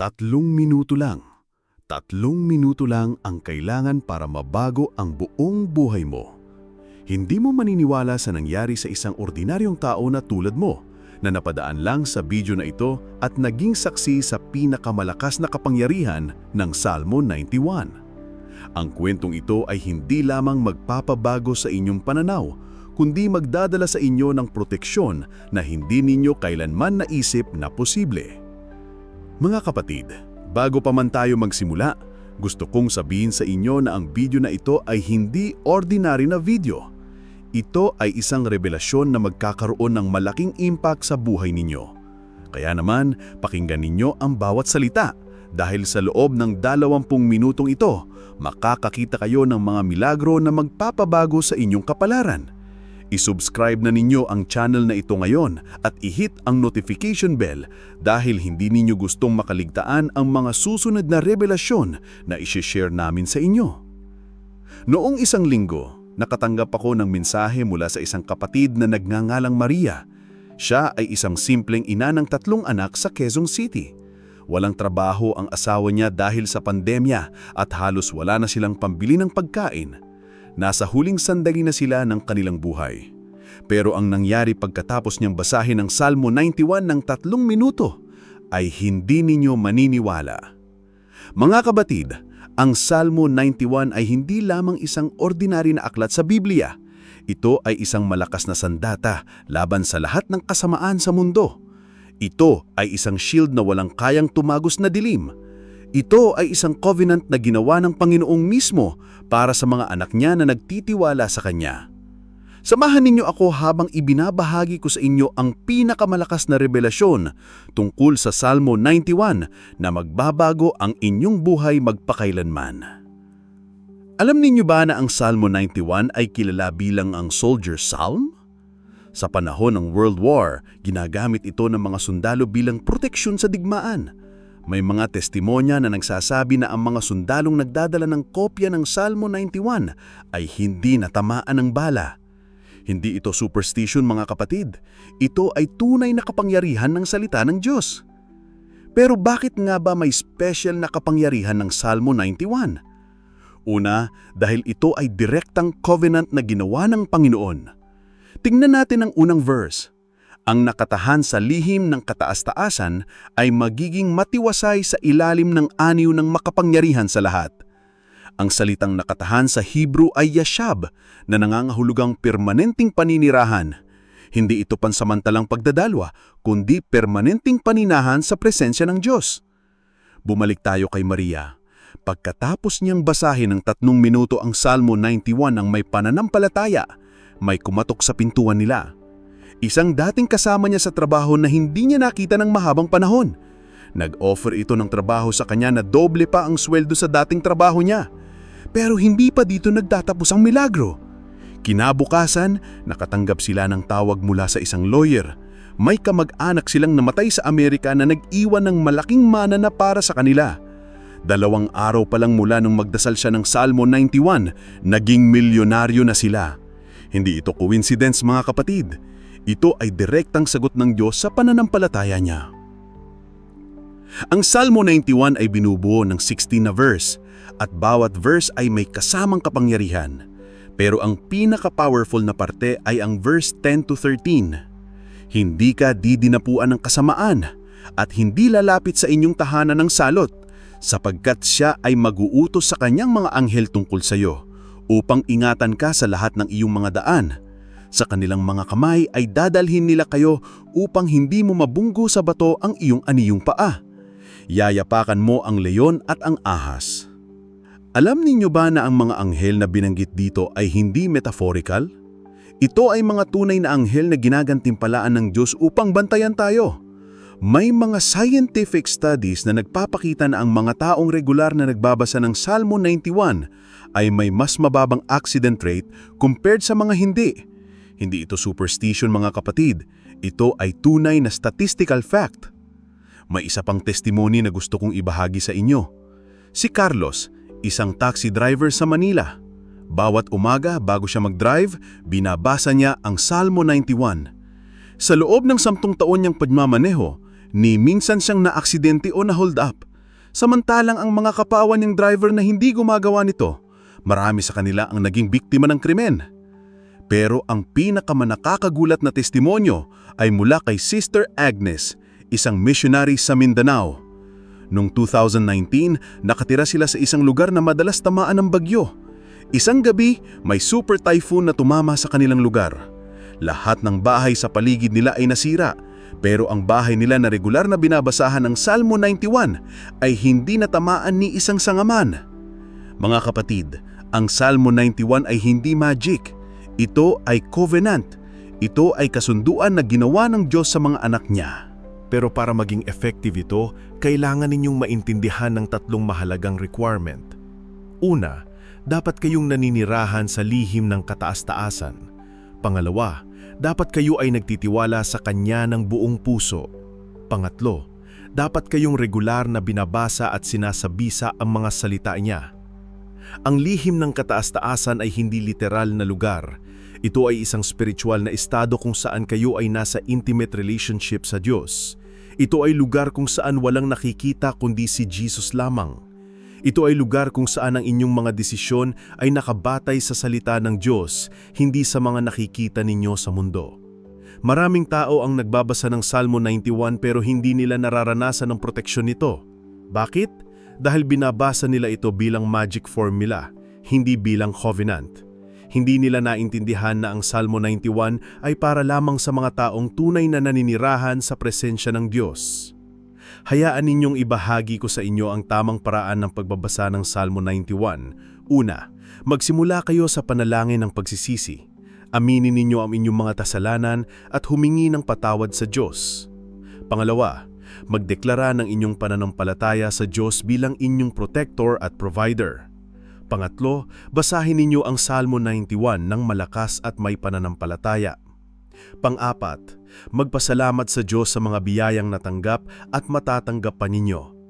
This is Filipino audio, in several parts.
Tatlong minuto lang. Tatlong minuto lang ang kailangan para mabago ang buong buhay mo. Hindi mo maniniwala sa nangyari sa isang ordinaryong tao na tulad mo na napadaan lang sa video na ito at naging saksi sa pinakamalakas na kapangyarihan ng Salmo 91. Ang kwentong ito ay hindi lamang magpapabago sa inyong pananaw, kundi magdadala sa inyo ng proteksyon na hindi ninyo kailanman naisip na posible. Mga kapatid, bago pa man tayo magsimula, gusto kong sabihin sa inyo na ang video na ito ay hindi ordinary na video. Ito ay isang revelasyon na magkakaroon ng malaking impact sa buhay ninyo. Kaya naman, pakinggan ninyo ang bawat salita dahil sa loob ng 20 minutong ito, makakakita kayo ng mga milagro na magpapabago sa inyong kapalaran. I-subscribe na ninyo ang channel na ito ngayon at i-hit ang notification bell dahil hindi ninyo gustong makaligtaan ang mga susunod na revelasyon na isi-share namin sa inyo. Noong isang linggo, nakatanggap ako ng mensahe mula sa isang kapatid na nagngangalang Maria. Siya ay isang simpleng ina ng tatlong anak sa Quezon City. Walang trabaho ang asawa niya dahil sa pandemya at halos wala na silang pambili ng pagkain. Nasa huling sandali na sila ng kanilang buhay. Pero ang nangyari pagkatapos niyang basahin ang Salmo 91 ng tatlong minuto ay hindi ninyo maniniwala. Mga kabatid, ang Salmo 91 ay hindi lamang isang ordinary na aklat sa Biblia. Ito ay isang malakas na sandata laban sa lahat ng kasamaan sa mundo. Ito ay isang shield na walang kayang tumagos na dilim. Ito ay isang covenant na ginawa ng Panginoong mismo para sa mga anak niya na nagtitiwala sa Kanya. Samahan ninyo ako habang ibinabahagi ko sa inyo ang pinakamalakas na revelasyon tungkol sa Salmo 91 na magbabago ang inyong buhay magpakailanman. Alam ninyo ba na ang Salmo 91 ay kilala bilang ang Soldier's Psalm? Sa panahon ng World War, ginagamit ito ng mga sundalo bilang proteksyon sa digmaan. May mga testimonya na nagsasabi na ang mga sundalong nagdadala ng kopya ng Salmo 91 ay hindi natamaan ng bala. Hindi ito superstition mga kapatid. Ito ay tunay na kapangyarihan ng salita ng Diyos. Pero bakit nga ba may special na kapangyarihan ng Salmo 91? Una, dahil ito ay direktang covenant na ginawa ng Panginoon. Tingnan natin ang unang verse. Ang nakatahan sa lihim ng kataas-taasan ay magiging matiwasay sa ilalim ng aniw ng makapangyarihan sa lahat. Ang salitang nakatahan sa Hebrew ay yashab na nangangahulugang permanenteng paninirahan. Hindi ito pansamantalang pagdadalwa, kundi permanenteng paninahan sa presensya ng Diyos. Bumalik tayo kay Maria. Pagkatapos niyang basahin ng tatlong minuto ang Salmo 91 ng may pananampalataya, may kumatok sa pintuan nila. Isang dating kasama niya sa trabaho na hindi niya nakita ng mahabang panahon. Nag-offer ito ng trabaho sa kanya na doble pa ang sweldo sa dating trabaho niya. Pero hindi pa dito nagtatapos ang milagro. Kinabukasan, nakatanggap sila ng tawag mula sa isang lawyer. May kamag-anak silang namatay sa Amerika na nag-iwan ng malaking mana na para sa kanila. Dalawang araw pa lang mula nung magdasal siya ng Salmo 91, naging milyonaryo na sila. Hindi ito coincidence mga kapatid. Ito ay direktang sagot ng Diyos sa pananampalataya niya. Ang Salmo 91 ay binubuo ng 16 na verse at bawat verse ay may kasamang kapangyarihan. Pero ang pinaka-powerful na parte ay ang verse 10 to 13. Hindi ka didinapuan ng kasamaan at hindi lalapit sa inyong tahanan ng salot sapagkat siya ay maguutos sa kanyang mga anghel tungkol sa iyo upang ingatan ka sa lahat ng iyong mga daan. Sa kanilang mga kamay ay dadalhin nila kayo upang hindi mo mabunggo sa bato ang iyong aniyong paa. Yayapakan mo ang leyon at ang ahas. Alam ninyo ba na ang mga anghel na binanggit dito ay hindi metaphorical? Ito ay mga tunay na anghel na ginagantimpalaan ng Diyos upang bantayan tayo. May mga scientific studies na nagpapakita na ang mga taong regular na nagbabasa ng Salmo 91 ay may mas mababang accident rate compared sa mga hindi. Hindi ito superstition mga kapatid, ito ay tunay na statistical fact. May isa pang testimony na gusto kong ibahagi sa inyo. Si Carlos, isang taxi driver sa Manila. Bawat umaga bago siya mag-drive, binabasa niya ang Salmo 91. Sa loob ng samtong taon niyang pagmamaneho, ni minsan siyang naaksidente o na-hold up. Samantalang ang mga kapawan ng driver na hindi gumagawa nito, marami sa kanila ang naging biktima ng krimen. Pero ang pinakamanakakagulat na testimonyo ay mula kay Sister Agnes, isang missionary sa Mindanao. Noong 2019, nakatira sila sa isang lugar na madalas tamaan ng bagyo. Isang gabi, may super typhoon na tumama sa kanilang lugar. Lahat ng bahay sa paligid nila ay nasira, pero ang bahay nila na regular na binabasahan ng Salmo 91 ay hindi natamaan ni isang sangaman. Mga kapatid, ang Salmo 91 ay hindi magic. Ito ay covenant. Ito ay kasunduan na ginawa ng Diyos sa mga anak niya. Pero para maging effective ito, kailangan ninyong maintindihan ng tatlong mahalagang requirement. Una, dapat kayong naninirahan sa lihim ng kataas-taasan. Pangalawa, dapat kayo ay nagtitiwala sa Kanya ng buong puso. Pangatlo, dapat kayong regular na binabasa at sinasabisa ang mga salita niya. Ang lihim ng kataas-taasan ay hindi literal na lugar. Ito ay isang spiritual na estado kung saan kayo ay nasa intimate relationship sa Diyos. Ito ay lugar kung saan walang nakikita kundi si Jesus lamang. Ito ay lugar kung saan ang inyong mga desisyon ay nakabatay sa salita ng Diyos, hindi sa mga nakikita ninyo sa mundo. Maraming tao ang nagbabasa ng Salmo 91 pero hindi nila nararanasan ang proteksyon nito. Bakit? Dahil binabasa nila ito bilang magic formula, hindi bilang covenant. Hindi nila naintindihan na ang Salmo 91 ay para lamang sa mga taong tunay na naninirahan sa presensya ng Diyos. Hayaan ninyong ibahagi ko sa inyo ang tamang paraan ng pagbabasa ng Salmo 91. Una, magsimula kayo sa panalangin ng pagsisisi. Aminin ninyo ang inyong mga kasalanan at humingi ng patawad sa Diyos. Pangalawa, magdeklara ng inyong pananampalataya sa Diyos bilang inyong protector at provider. Pangatlo, basahin ninyo ang Salmo 91 ng malakas at may pananampalataya. Pang-apat, magpasalamat sa Diyos sa mga biyayang natanggap at matatanggap pa ninyo.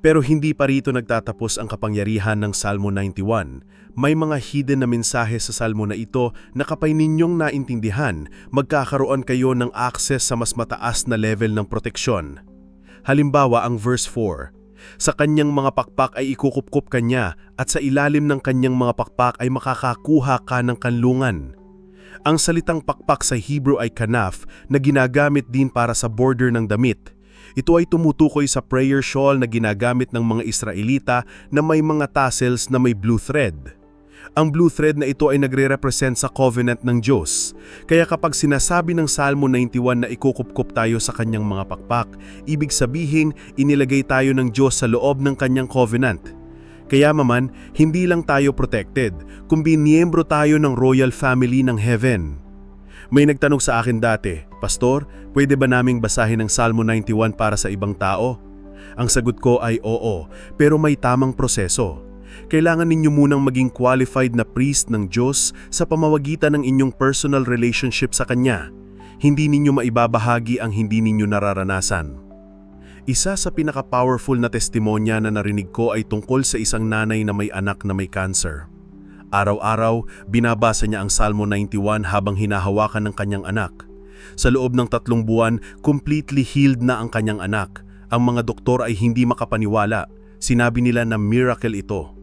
Pero hindi pa rito nagtatapos ang kapangyarihan ng Salmo 91. May mga hidden na mensahe sa Salmo na ito na kapay ninyong naintindihan, magkakaroon kayo ng access sa mas mataas na level ng proteksyon. Halimbawa ang verse 4, sa kanyang mga pakpak ay ikukupkup kanya at sa ilalim ng kanyang mga pakpak ay makakakuha ka ng kanlungan. Ang salitang pakpak sa Hebrew ay kanaf na ginagamit din para sa border ng damit. Ito ay tumutukoy sa prayer shawl na ginagamit ng mga Israelita na may mga tassels na may blue thread. Ang blue thread na ito ay nagre-represent sa covenant ng Diyos. Kaya kapag sinasabi ng Salmo 91 na ikukupkup tayo sa kanyang mga pakpak, ibig sabihin inilagay tayo ng Diyos sa loob ng kanyang covenant. Kaya maman, hindi lang tayo protected, kundi niyembro tayo ng royal family ng heaven. May nagtanong sa akin dati, Pastor, pwede ba naming basahin ang Salmo 91 para sa ibang tao? Ang sagot ko ay oo, pero may tamang proseso kailangan ninyo munang maging qualified na priest ng Diyos sa pamamagitan ng inyong personal relationship sa Kanya. Hindi ninyo maibabahagi ang hindi ninyo nararanasan. Isa sa pinaka-powerful na testimonya na narinig ko ay tungkol sa isang nanay na may anak na may cancer. Araw-araw, binabasa niya ang Salmo 91 habang hinahawakan ng kanyang anak. Sa loob ng tatlong buwan, completely healed na ang kanyang anak. Ang mga doktor ay hindi makapaniwala. Sinabi nila na miracle ito.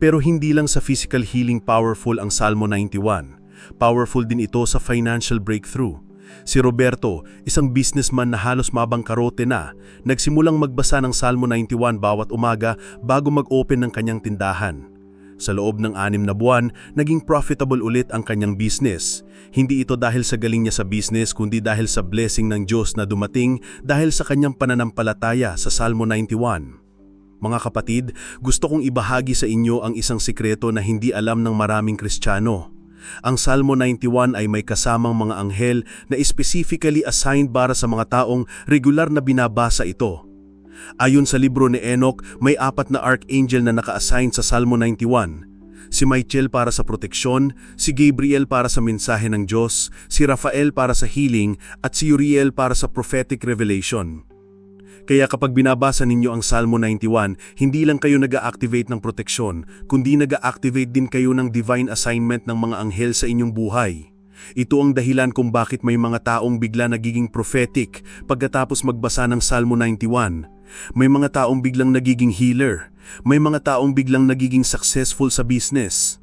Pero hindi lang sa physical healing powerful ang Salmo 91. Powerful din ito sa financial breakthrough. Si Roberto, isang businessman na halos mabangkarote na, nagsimulang magbasa ng Salmo 91 bawat umaga bago mag-open ng kanyang tindahan. Sa loob ng anim na buwan, naging profitable ulit ang kanyang business. Hindi ito dahil sa galing niya sa business kundi dahil sa blessing ng Diyos na dumating dahil sa kanyang pananampalataya sa Salmo 91. Mga kapatid, gusto kong ibahagi sa inyo ang isang sikreto na hindi alam ng maraming Kristiyano. Ang Salmo 91 ay may kasamang mga anghel na specifically assigned para sa mga taong regular na binabasa ito. Ayon sa libro ni Enoch, may apat na archangel na naka-assign sa Salmo 91. Si Michael para sa proteksyon, si Gabriel para sa mensahe ng Diyos, si Rafael para sa healing, at si Uriel para sa prophetic revelation. Kaya kapag binabasa ninyo ang Salmo 91, hindi lang kayo nag activate ng proteksyon, kundi nag activate din kayo ng divine assignment ng mga anghel sa inyong buhay. Ito ang dahilan kung bakit may mga taong bigla nagiging prophetic pagkatapos magbasa ng Salmo 91. May mga taong biglang nagiging healer. May mga taong biglang nagiging successful sa business.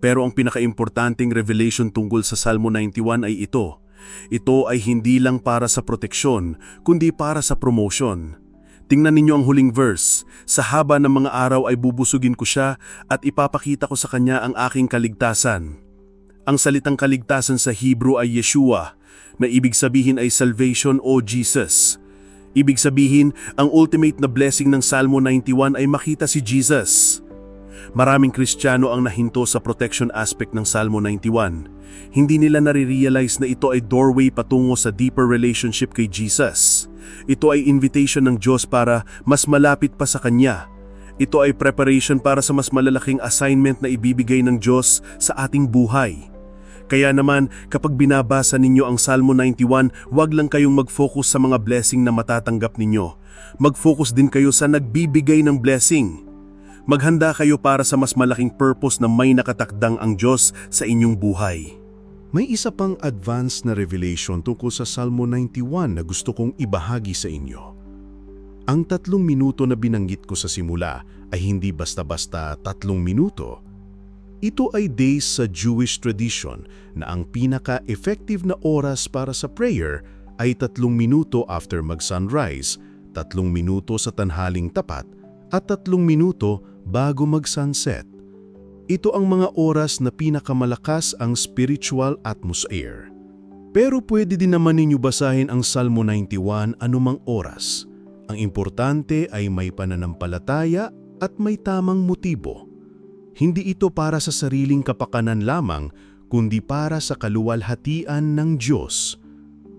Pero ang pinakaimportanteng revelation tungkol sa Salmo 91 ay ito. Ito ay hindi lang para sa proteksyon, kundi para sa promotion. Tingnan ninyo ang huling verse. Sa haba ng mga araw ay bubusugin ko siya at ipapakita ko sa kanya ang aking kaligtasan. Ang salitang kaligtasan sa Hebrew ay Yeshua, na ibig sabihin ay salvation o Jesus. Ibig sabihin, ang ultimate na blessing ng Salmo 91 ay makita si Jesus. Maraming Kristiyano ang nahinto sa protection aspect ng Salmo 91. Hindi nila nare-realize na ito ay doorway patungo sa deeper relationship kay Jesus. Ito ay invitation ng Diyos para mas malapit pa sa Kanya. Ito ay preparation para sa mas malalaking assignment na ibibigay ng Diyos sa ating buhay. Kaya naman, kapag binabasa ninyo ang Salmo 91, huwag lang kayong mag-focus sa mga blessing na matatanggap ninyo. Mag-focus din kayo sa nagbibigay ng blessing. Maghanda kayo para sa mas malaking purpose na may nakatakdang ang Diyos sa inyong buhay. May isa pang advanced na revelation tungkol sa Salmo 91 na gusto kong ibahagi sa inyo. Ang tatlong minuto na binanggit ko sa simula ay hindi basta-basta tatlong minuto. Ito ay days sa Jewish tradition na ang pinaka-effective na oras para sa prayer ay tatlong minuto after mag-sunrise, tatlong minuto sa tanhaling tapat, at tatlong minuto bago mag-sunset. Ito ang mga oras na pinakamalakas ang spiritual atmosphere. Pero pwede din naman ninyo basahin ang Salmo 91 anumang oras. Ang importante ay may pananampalataya at may tamang motibo. Hindi ito para sa sariling kapakanan lamang, kundi para sa kaluwalhatian ng Diyos.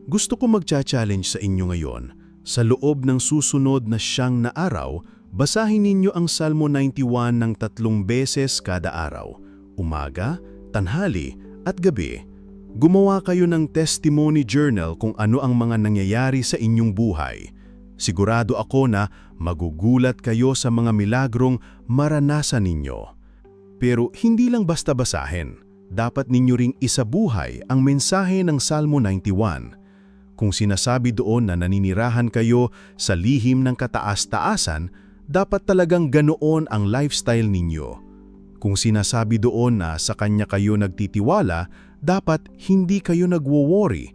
Gusto ko magcha-challenge sa inyo ngayon. Sa loob ng susunod na siyang na araw, basahin ninyo ang Salmo 91 ng tatlong beses kada araw. Umaga, tanghali, at gabi. Gumawa kayo ng testimony journal kung ano ang mga nangyayari sa inyong buhay. Sigurado ako na magugulat kayo sa mga milagrong maranasan ninyo. Pero hindi lang basta basahin. Dapat ninyo ring isabuhay ang mensahe ng Salmo 91. Kung sinasabi doon na naninirahan kayo sa lihim ng kataas-taasan, dapat talagang ganoon ang lifestyle ninyo. Kung sinasabi doon na sa Kanya kayo nagtitiwala, dapat hindi kayo nagwo-worry.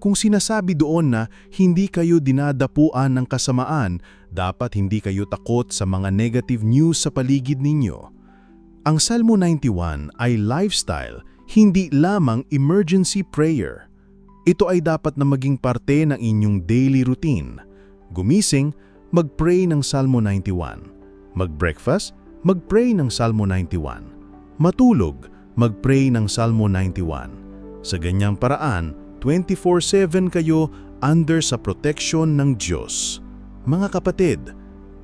Kung sinasabi doon na hindi kayo dinadapuan ng kasamaan, dapat hindi kayo takot sa mga negative news sa paligid ninyo. Ang Salmo 91 ay lifestyle, hindi lamang emergency prayer. Ito ay dapat na maging parte ng inyong daily routine. Gumising, mag-pray ng Salmo 91. Mag-breakfast, mag-pray ng Salmo 91. Matulog, mag-pray ng Salmo 91. Sa ganyang paraan, 24-7 kayo under sa protection ng Diyos. Mga kapatid,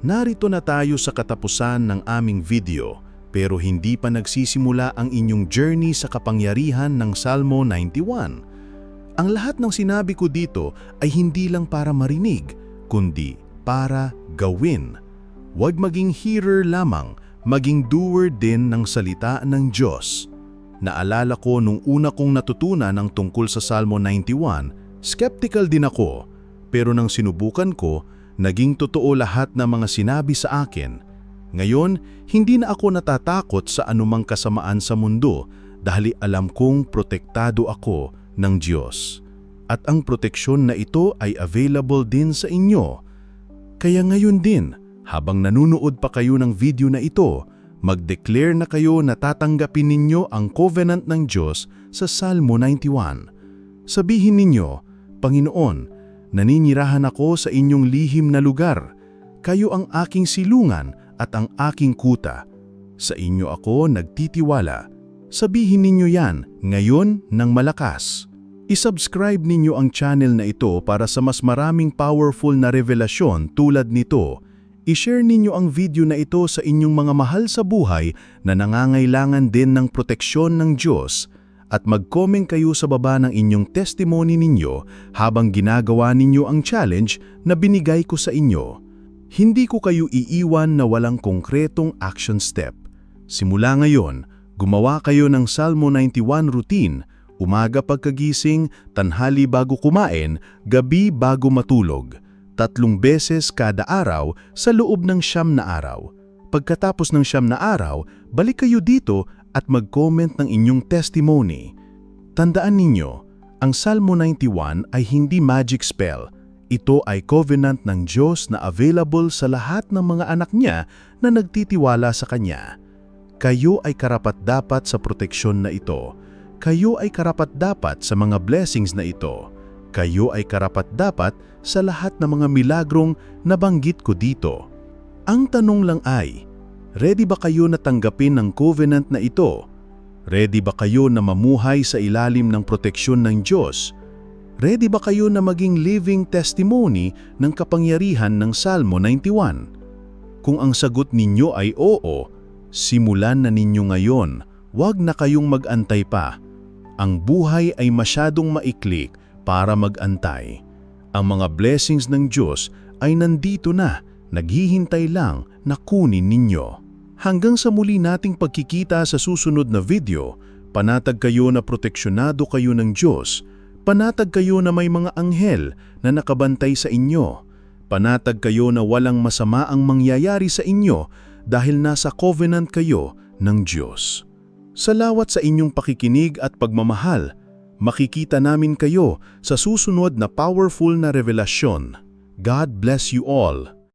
narito na tayo sa katapusan ng aming video pero hindi pa nagsisimula ang inyong journey sa kapangyarihan ng Salmo 91. Ang lahat ng sinabi ko dito ay hindi lang para marinig, kundi para gawin. Huwag maging hearer lamang, maging doer din ng salita ng Diyos. Naalala ko nung una kong natutunan ang tungkol sa Salmo 91, skeptical din ako, pero nang sinubukan ko, naging totoo lahat ng mga sinabi sa akin. Ngayon, hindi na ako natatakot sa anumang kasamaan sa mundo dahil alam kong protektado ako ng Diyos. At ang proteksyon na ito ay available din sa inyo. Kaya ngayon din, habang nanunood pa kayo ng video na ito, mag-declare na kayo na tatanggapin ninyo ang covenant ng Diyos sa Salmo 91. Sabihin ninyo, Panginoon, naninirahan ako sa inyong lihim na lugar. Kayo ang aking silungan at ang aking kuta. Sa inyo ako nagtitiwala. Sabihin ninyo yan ngayon ng malakas. I-subscribe ninyo ang channel na ito para sa mas maraming powerful na revelasyon tulad nito. I-share ninyo ang video na ito sa inyong mga mahal sa buhay na nangangailangan din ng proteksyon ng Diyos at mag-comment kayo sa baba ng inyong testimony ninyo habang ginagawa ninyo ang challenge na binigay ko sa inyo. Hindi ko kayo iiwan na walang konkretong action step. Simula ngayon, gumawa kayo ng Salmo 91 routine, umaga pagkagising, tanhali bago kumain, gabi bago matulog. tatlong beses kada araw sa loob ng siyam na araw. Pagkatapos ng siyam na araw, balik kayo dito at mag-comment ng inyong testimony. Tandaan ninyo, ang Salmo 91 ay hindi magic spell. Ito ay covenant ng Diyos na available sa lahat ng mga anak niya na nagtitiwala sa Kanya. Kayo ay karapat-dapat sa proteksyon na ito. Kayo ay karapat-dapat sa mga blessings na ito. Kayo ay karapat-dapat sa lahat ng mga milagrong nabanggit ko dito. Ang tanong lang ay, ready ba kayo na tanggapin ng covenant na ito? Ready ba kayo na mamuhay sa ilalim ng proteksyon ng Diyos? Ready ba kayo na maging living testimony ng kapangyarihan ng Salmo 91? Kung ang sagot ninyo ay oo, simulan na ninyo ngayon. Huwag na kayong mag-antay pa. Ang buhay ay masyadong maiklik para mag-antay. Ang mga blessings ng Diyos ay nandito na, naghihintay lang na kunin ninyo. Hanggang sa muli nating pagkikita sa susunod na video, panatag kayo na proteksyonado kayo ng Diyos, panatag kayo na may mga anghel na nakabantay sa inyo, panatag kayo na walang masama ang mangyayari sa inyo dahil nasa covenant kayo ng Diyos. Salawat sa inyong pakikinig at pagmamahal. Makikita namin kayo sa susunod na powerful na revelasyon. God bless you all.